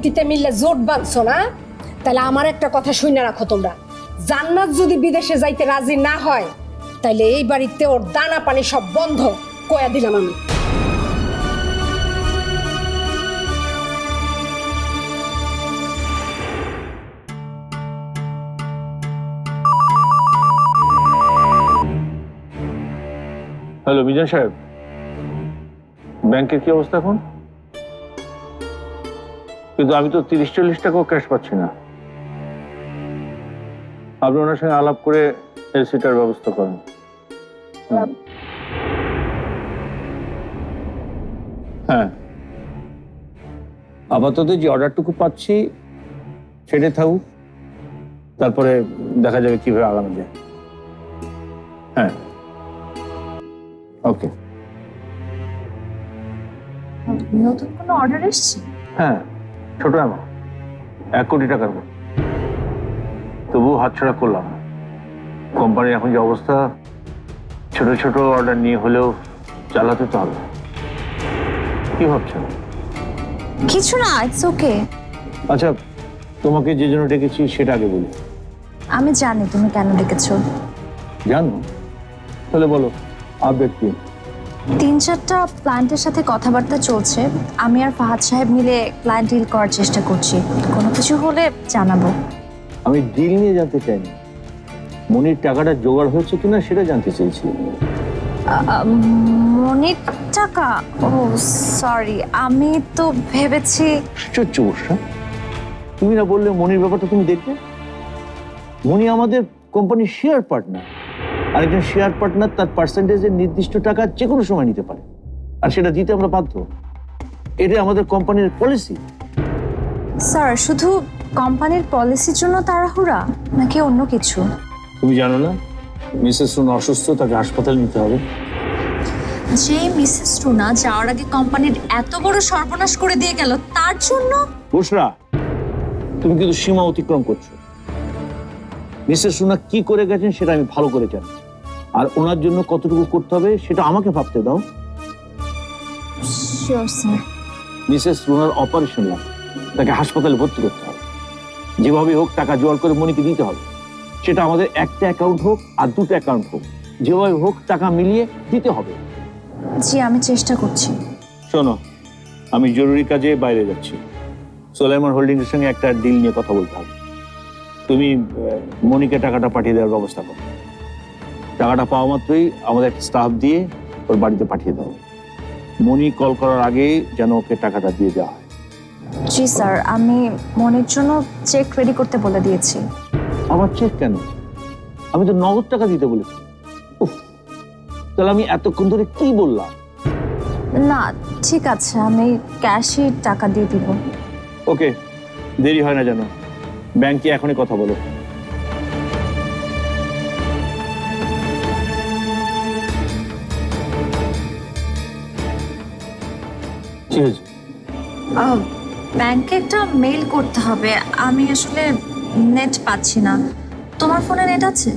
বেটিতে মিললে জোট বাঁধছো না? তাহলে আমার একটা কথা শুনে রাখো তোমরা। জান্নাত যদি বিদেশে যাইতে রাজি না হয় তাইলে এই বাড়িতে ওর দানা পানি সব বন্ধ কয়া দিলাম আমি। হ্যালো মিজান সাহেব। ব্যাংকের কি অবস্থা এখন? কিন্তু আমি তো তিরিশ চল্লিশ টাকাও ক্যাশ পাচ্ছি না। আপনি ওনার সঙ্গে আলাপ করে এলসিটার ব্যবস্থা করেন। হ্যাঁ। আপাতত যে অর্ডারটুকু পাচ্ছি সেটাই থাকুক। তারপরে দেখা যাবে কীভাবে আগানো যায়। হ্যাঁ। ওকে। নতুন কোনো অর্ডার এসছে? হ্যাঁ। ছোট অ্যামাউন্ট এক কোটি টাকার মতো। তবুও হাতছাড়া করলাম কোম্পানির এখন যে অবস্থা ছোট ছোট অর্ডার নিয়ে হলেও চালাতে তো হবে। কি ভাবছেন? কিছু না ইটস ওকে আচ্ছা তোমাকে যে জন্য ডেকেছি সেটা আগে বলি আমি জানি তুমি কেন ডেকেছো। জানো? তাহলে বলো আপডেট কি তিন চারটা ক্লায়েন্টের সাথে কথাবার্তা চলছে। আমি আর ফাহাদ সাহেব মিলে ক্লায়েন্ট ডিল করার চেষ্টা করছি। কোনো কিছু হলে জানাব। আমি ডিল নিয়ে জানতে চাইনি। মনির টাকাটা জোগাড় হয়েছে কিনা সেটা জানতে চাইছি। মনির টাকা? ও সরি আমি তো ভেবেছি আশ্চর্য বর্ষা। তুমি না বললে মনির ব্যাপারটা তুমি দেখবে মনি আমাদের কোম্পানির শেয়ার পার্টনার আর একজন শেয়ার পার্টনার তার পার্সেন্টেজের নির্দিষ্ট টাকা যে কোনো সময় নিতে পারে। আর সেটা দিতে আমরা বাধ্য। এটা আমাদের কোম্পানির পলিসি স্যার শুধু কোম্পানির পলিসির জন্য তাড়াহুড়া নাকি অন্য কিছু? তুমি জানো না মিসেস রুন অসুস্থ তাকে হাসপাতালে নিতে হবে। যে মিসেস রুনা যাওয়ার আগে কোম্পানির এত বড় সর্বনাশ করে দিয়ে গেল তার জন্য? বুসরা তুমি কিন্তু সীমা অতিক্রম করছ। মিসেস রুনা কি করে গেছেন সেটা আমি ভালো করে জানি। আর ওনার জন্য কতটুকু করতে হবে সেটা আমাকে ভাবতে দাও। মিসেস রুনার অপারেশন লাগে তাকে হাসপাতালে ভর্তি করতে হবে। যেভাবে হোক টাকা জোগাড় করে মনিকে দিতে হবে। সেটা আমাদের একটা অ্যাকাউন্ট হোক আর দুটো অ্যাকাউন্ট হোক। যেভাবে হোক টাকা মিলিয়ে দিতে হবে। জি আমি চেষ্টা করছি। শোনো আমি জরুরি কাজে বাইরে যাচ্ছি। সোলাইমান হোল্ডিংস এর সঙ্গে একটা ডিল নিয়ে কথা বলতে হবে। তুমি মনিকে টাকাটা পাঠিয়ে দেওয়ার ব্যবস্থা করো। টাকাটা পাওয়া মাত্রই আমাদের একটা স্টাফ দিয়ে ওর বাড়িতে পাঠিয়ে দাও। মনি কল করার আগে যেন ওকে টাকাটা দিয়ে দেওয়া হয়। জি স্যার আমি মনের জন্য চেক রেডি করতে বলে দিয়েছি। আমার চেক কেন? আমি তো নগদ টাকা দিতে বলেছি। তাহলে আমি এতক্ষণ ধরে কি বললাম? না ঠিক আছে আমি ক্যাশই টাকা দিয়ে দিব। ওকে দেরি হয় না যেন। ব্যাংকে এখনই কথা বলো। হয়েছে? ব্যাংকে একটা মেইল করতে হবে। আমি আসলে নেট পাচ্ছি না। তোমার ফোনে নেট আছে?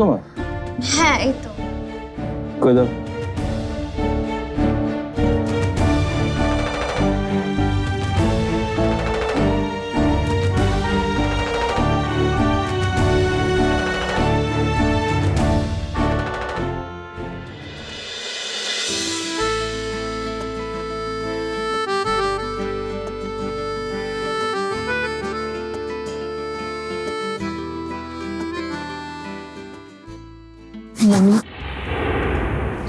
তোমার? হ্যাঁ এই তো। কই দাও।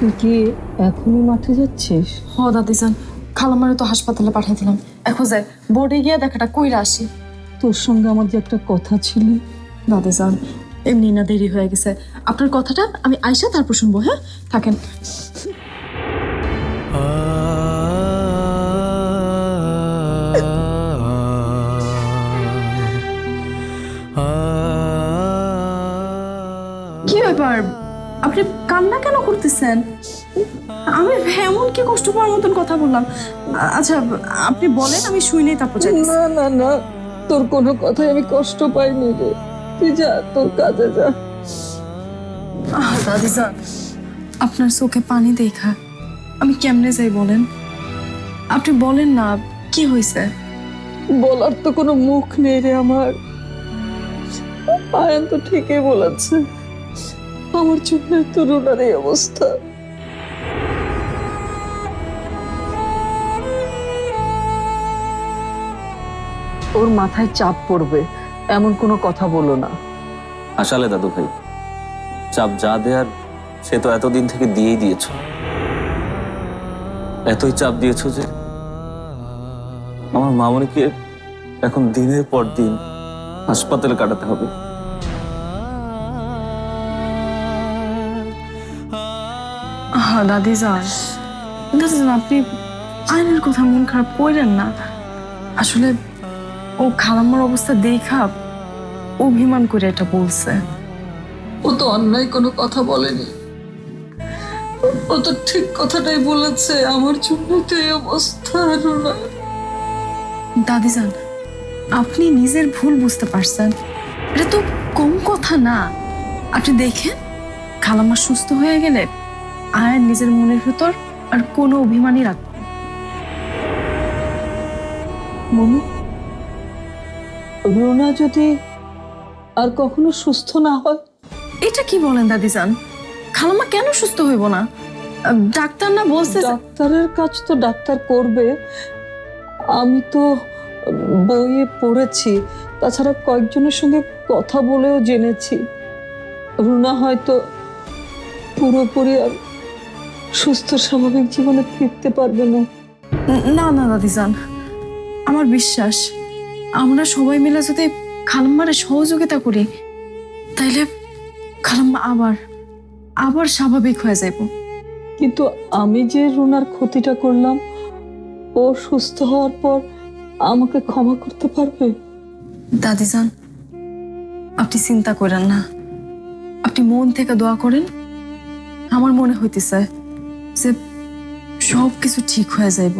তুই কি এখনই মাঠে যাচ্ছিস? হ দাদিজান। খালামারে তো হাসপাতালে পাঠিয়ে দিলাম এখন যাই বোর্ডে গিয়ে দেখাটা কইরা আসি। তোর সঙ্গে আমার যে একটা কথা ছিল। দাদিজান এমনি না দেরি হয়ে গেছে। আপনার কথাটা আমি আইসা তারপর শুনব হ্যাঁ? থাকেন। করতেছেন আমি এমন কি কষ্ট পাওয়ার মতন কথা বললাম। আচ্ছা আপনি বলেন আমি শুই নেই তারপর না না না তোর কোনো কথাই আমি কষ্ট পাইনি রে। তুই যা তোর কাজে যা। আহ দাদিজান আপনার চোখে পানি দেখা। আমি কেমনে যাই বলেন? আপনি বলেন না কি হয়েছে বলার তো কোনো মুখ নেই রে আমার। আয়ান তো ঠিকই বলেছে। আমার জন্য তো রুনার এই অবস্থা। ওর মাথায় চাপ পড়বে এমন কোনো কথা বলো না। আসলে দাদু ভাই চাপ যা দেয়ার সে তো এতদিন থেকে দিয়েই দিয়েছ। এতই চাপ দিয়েছ যে আমার মামনিকে এখন দিনের পর দিন হাসপাতালে কাটাতে হবে। আহা দাদিজান দাদিজান আপনি আয়নের কথা মন খারাপ করেন না। আসলে ও খালাম্মার অবস্থা দেখা অভিমান করে এটা বলছে। ও তো অন্যায় কোনো কথা বলেনি। ও তো ঠিক কথাটাই বলেছে আমার জন্য তো এই অবস্থা রুনা। দাদিজান আপনি নিজের ভুল বুঝতে পারছেন। এটা তো কম কথা না। আপনি দেখেন খালাম্মা সুস্থ হয়ে গেলে আয়ান নিজের মনের ভেতর আর কোনো অভিমানই রাখবে। মনু রুনা যদি আর কখনো সুস্থ না হয়? এটা কি বলেন দাদি দাদিজান? খালাম্মা কেন সুস্থ হইব না? ডাক্তার না বলছে ডাক্তারের কাজ তো ডাক্তার করবে। আমি তো বইয়ে পড়েছি তাছাড়া কয়েকজনের সঙ্গে কথা বলেও জেনেছি। রুনা হয়তো পুরোপুরি আর সুস্থ স্বাভাবিক জীবনে ফিরতে পারবে না। না না দাদিজান আমার বিশ্বাস আমরা সবাই মিলে যদি খালাম্মারে সহযোগিতা করি তাইলে খালাম্মা আবার আবার স্বাভাবিক হয়ে যাইব। কিন্তু আমি যে রুনার ক্ষতিটা করলাম ও সুস্থ হওয়ার পর আমাকে ক্ষমা করতে পারবে? দাদিজান আপনি চিন্তা করেন না। আপনি মন থেকে দোয়া করেন আমার মনে হইতেছে যে সব কিছু ঠিক হয়ে যাইব।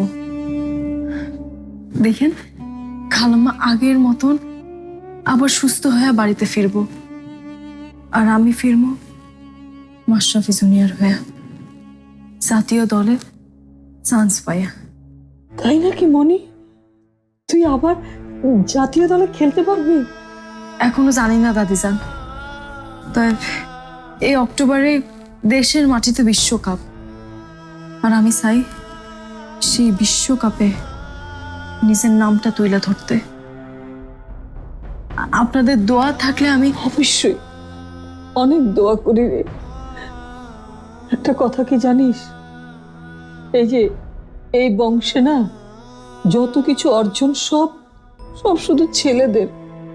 দেখেন খালাম্মা আগের মতন আবার সুস্থ হয়ে বাড়িতে ফিরবো। আর আমি ফিরবো মাশরাফি জুনিয়র হয়ে। জাতীয় দলে চান্স পাইয়া। তাই নাকি মনি? তুই আবার জাতীয় দলে খেলতে পারবি? এখনও জানি না দাদিজান তবে এই অক্টোবরে দেশের মাটিতে বিশ্বকাপ। আর আমি চাই সেই বিশ্বকাপে নিজের নামটা তুলে ধরতে। আপনাদের দোয়া থাকলে আমি অবশ্যই। অনেক দোয়া করি রে। একটা কথা কি জানিস? এই যে, এই বংশে না যত কিছু অর্জন সব সব শুধু ছেলেদের।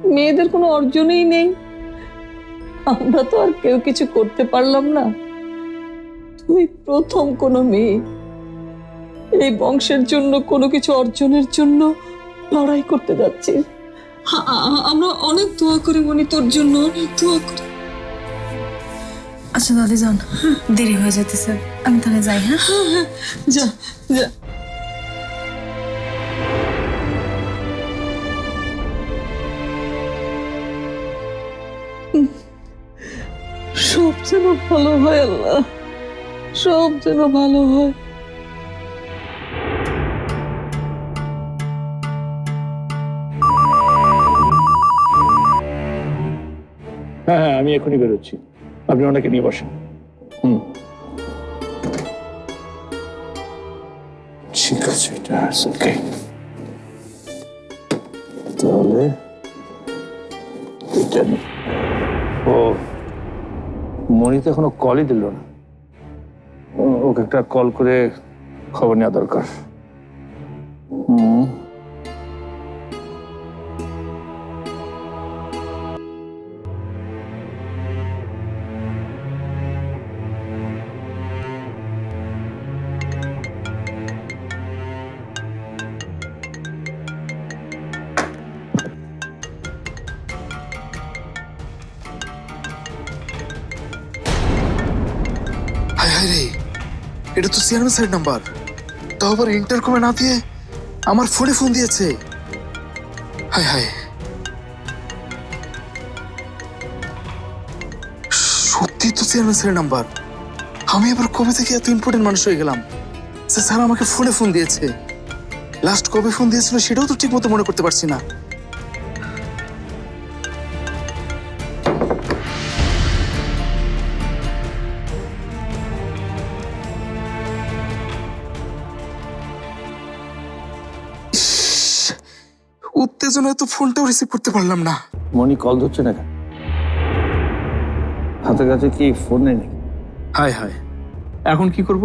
মেয়েদের কোনো অর্জনই নেই। আমরা তো আর কেউ কিছু করতে পারলাম না। তুই প্রথম কোনো মেয়ে। এই বংশের জন্য কোনো কিছু অর্জনের জন্য লড়াই করতে যাচ্ছিস। আ- আমরা অনেক দোয়া করি মনি তোর জন্য অনেক দোয়া করি। আচ্ছা দাদিজান দেরি হয়ে যেতেছে আমি তাহলে যাই হ্যাঁ? যা যা। সব যেন ভালো হয় আল্লাহ। সব যেন ভালো হয়। হ্যাঁ হ্যাঁ আমি এখনই বেরোচ্ছি। আপনি ওনাকে নিয়ে বসেন। হুম। ঠিক আছে এটা ওকে। তাহলে এটা। ও মনি তো এখনও কলই দিল না। একটা কল করে খবর নেওয়া দরকার। হুম। এটা তো চেয়ারম্যান স্যারের নাম্বার। তাও আবার ইন্টারকমে না দিয়ে আমার ফোনে ফোন দিয়েছে। হায় হায়। সত্যি তো চেয়ারম্যান স্যারের নাম্বার। আমি আবার কবে থেকে এত ইম্পর্টেন্ট মানুষ হয়ে গেলাম? স্যার আমাকে ফোনে ফোন দিয়েছে। লাস্ট কবে ফোন দিয়েছিল সেটাও তো ঠিক মতো মনে করতে পারছি না। উত্তেজনায় তো ফোনটাও রিসিভ করতে পারলাম না। মনি কল ধরছে না কেন? হাতের কাছে কি ফোন নেই নাকি? হায় হায়। এখন কি করব?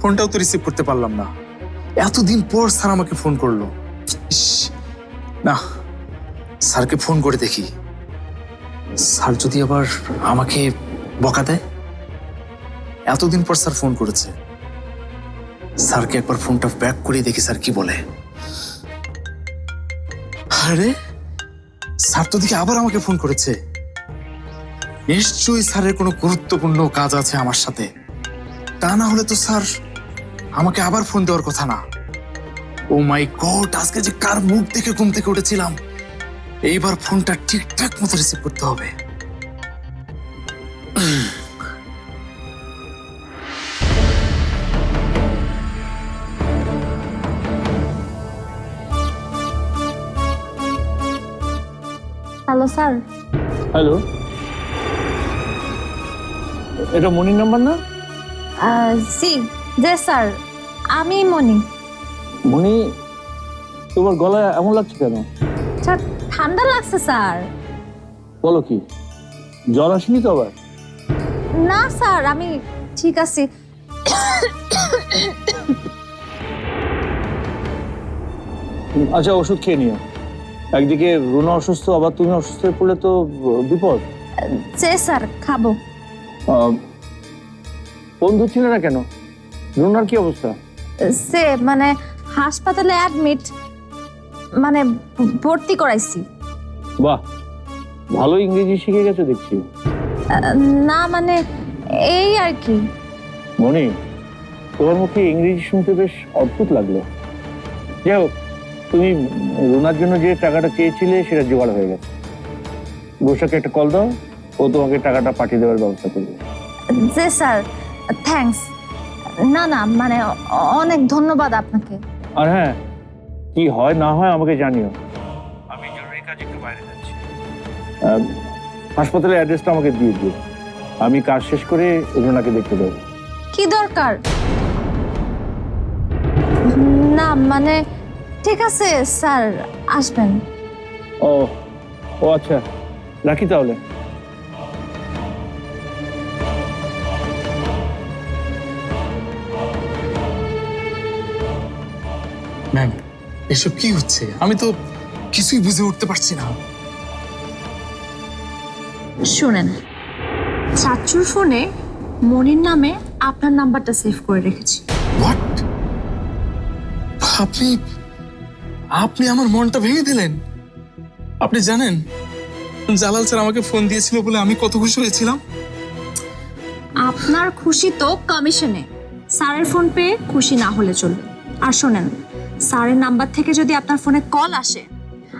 ফোনটাও তো রিসিভ করতে পারলাম না। এতদিন পর স্যার আমাকে ফোন করল। না স্যারকে ফোন করে দেখি। স্যার যদি আবার আমাকে বকা দেয়? এতদিন পর স্যার ফোন করেছে। স্যারকে একবার ফোনটা ব্যাক করে দেখি স্যার কি বলে। আরে, স্যার তো দেখি আবার আমাকে ফোন করেছে। নিশ্চয়ই স্যারের কোনো গুরুত্বপূর্ণ কাজ আছে আমার সাথে। তা না হলে তো স্যার আমাকে আবার ফোন দেওয়ার কথা না। ও মাই গড, আজকে যে কার মুখ দেখে ঘুম থেকে উঠেছিলাম। এইবার ফোনটা ঠিকঠাক মতো রিসিভ করতে হবে। হ্যালো স্যার হ্যালো এটা মনির নাম্বার না? জি জে স্যার আমি মনি। মনি তোমার গলায় এমন লাগছে কেন? স্যার ঠান্ডা লাগছে স্যার বলো কি? জ্বর আসেনি তো আবার? না স্যার আমি ঠিক আছি। আচ্ছা ওষুধ খেয়ে নিও। একদিকে রুনা অসুস্থ আবার তুমি অসুস্থ হয়ে পড়লে তো বিপদ। জে স্যার খাব। আহ, ফোন ধরছিলে না কেন? রুনার কি অবস্থা? সে মানে হাসপাতালে অ্যাডমিট মানে ভর্তি করাইছি। বাহ ভালো ইংরেজি শিখে গেছো দেখছি। না মানে এই আর কি। মনি তোমার মুখে ইংরেজি শুনতে বেশ অদ্ভুত লাগল। যাই হোক তুমি রুনার জন্য যে টাকাটা চেয়েছিলে সেটা জোগাড় হয়ে গেছে। বৈশাখে একটা কল দাও ও তোমাকে টাকাটা পাঠিয়ে দেওয়ার ব্যবস্থা করবে। জি স্যার। থ্যাঙ্কস না না মানে অনেক ধন্যবাদ আপনাকে। আর হ্যাঁ কি হয় না হয় আমাকে জানিও। আমি জরুরি কাজে একটু বাইরে যাচ্ছি। হাসপাতালের অ্যাড্রেসটা আমাকে দিয়ে দিও। আমি কাজ শেষ করে রুনাকে দেখতে দেবো কি দরকার? না মানে ঠিক আছে স্যার আসবেন। ও ও আচ্ছা রাখি তাহলে। ম্যাম এসব কি হচ্ছে? আমি তো কিছুই বুঝে উঠতে পারছি না। শুনেন চাচুর ফোনে মনির নামে আপনার নাম্বারটা সেভ করে রেখেছি। হোয়াট আপনি আপনি আমার মনটা ভেঙে দিলেন। আপনি জানেন জালাল স্যার আমাকে ফোন দিয়েছিল বলে আমি কত খুশি হয়েছিলাম। আপনার খুশি তো কমিশনে। স্যারের ফোন পেয়ে খুশি না হলে চলবে। আর শোনেন স্যারের নাম্বার থেকে যদি আপনার ফোনে কল আসে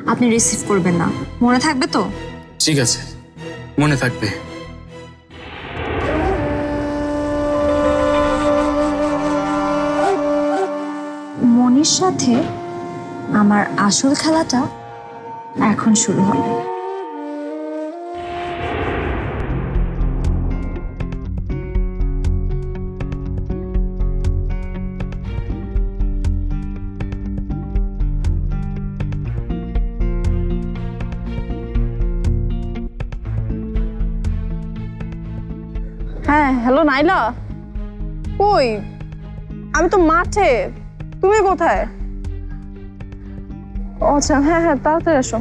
আপনি রিসিভ করবেন না। মনে থাকবে তো? ঠিক আছে মনে থাকবে। মনির সাথে আমার আসল খেলাটা এখন শুরু হবে। হ্যাঁ হ্যালো নাইলা। কই আমি তো মাঠে। তুমি কোথায়? আচ্ছা হ্যাঁ হ্যাঁ তাড়াতাড়ি আসো।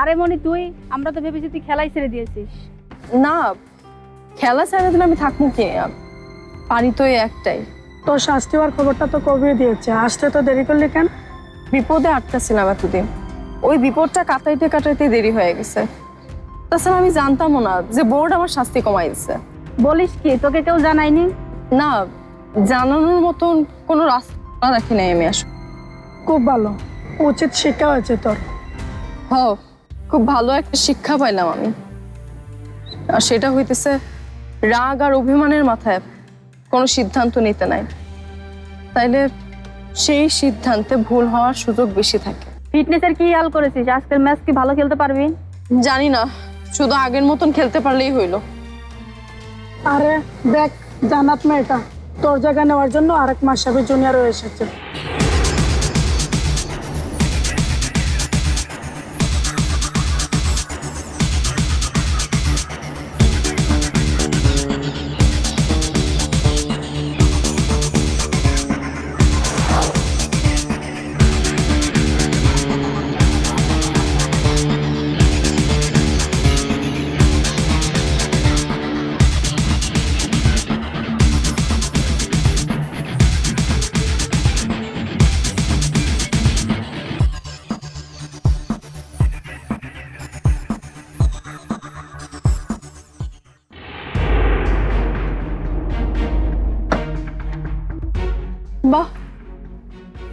আরে মনি তুই আমরা তো ভেবেছি তুই খেলাই ছেড়ে দিয়েছিস। না খেলা ছেড়ে দিলে আমি থাকব কে? পারি তো এই একটাই। তোর শাস্তি হওয়ার খবরটা তো কবে দিয়েছে। আসতে তো দেরি করলি কেন? বিপদে আটকাছিলাম এতদিন। ওই বিপদটা কাটাইতে কাটাইতে দেরি হয়ে গেছে। তাছাড়া আমি জানতামও না যে বোর্ড আমার শাস্তি কমাই দিচ্ছে বলিস কি তোকে কেউ জানায়নি? না জানানোর মতন কোনো রাস্তা রাখি নাই আমি আসলে। খুব ভালো উচিত শিক্ষা হয়েছে তোর। হ খুব ভালো একটা শিক্ষা পাইলাম আমি। আর সেটা হইতেছে রাগ আর অভিমানের মাথায় কোনো সিদ্ধান্ত নিতে নাই। তাইলে সেই সিদ্ধান্তে ভুল হওয়ার সুযোগ বেশি থাকে। ফিটনেসের কি হাল করেছিস? আজকের ম্যাচ কি ভালো খেলতে পারবি? জানি না। শুধু আগের মতন খেলতে পারলেই হইল। আরে দেখ জানাত মেয়েটা তোর জায়গা নেওয়ার জন্য আরেক মাসাবি জুনিয়রও এসেছে।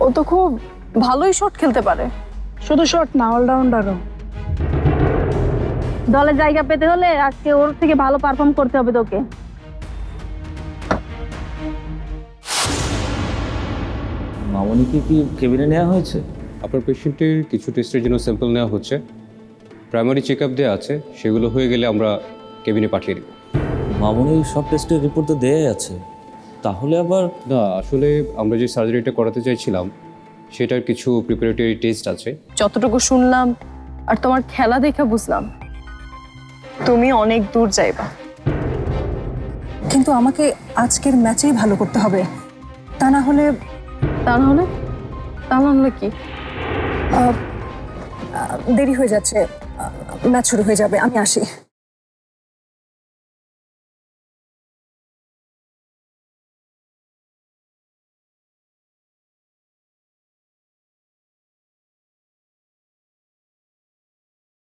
ও তো খুব ভালোই শট খেলতে পারে। শুধু শট না অলরাউন্ডারও দলে জায়গা পেতে হলে আজকে ওর থেকে ভালো পারফর্ম করতে হবে তোকে। মামনিকে কি কেবিনে নেওয়া হয়েছে? আপনার পেশেন্টের কিছু টেস্টের জন্য স্যাম্পল নেওয়া হচ্ছে। প্রাইমারি চেক আপ দেওয়া আছে সেগুলো হয়ে গেলে আমরা কেবিনে পাঠিয়ে দেব। মামনির সব টেস্টের রিপোর্ট তো দেয়াই আছে। তাহলে আবার না আসলে আমরা যে সার্জারিটা করাতে চাইছিলাম সেটার কিছু প্রিপারেটরি টেস্ট আছে। যতটুকু শুনলাম আর তোমার খেলা দেখে বুঝলাম তুমি অনেক দূর যাইবা। কিন্তু আমাকে আজকের ম্যাচেই ভালো করতে হবে। তা না হলে তা না হলে? তা না হলে কি? দেরি হয়ে যাচ্ছে। ম্যাচ শুরু হয়ে যাবে আমি আসি।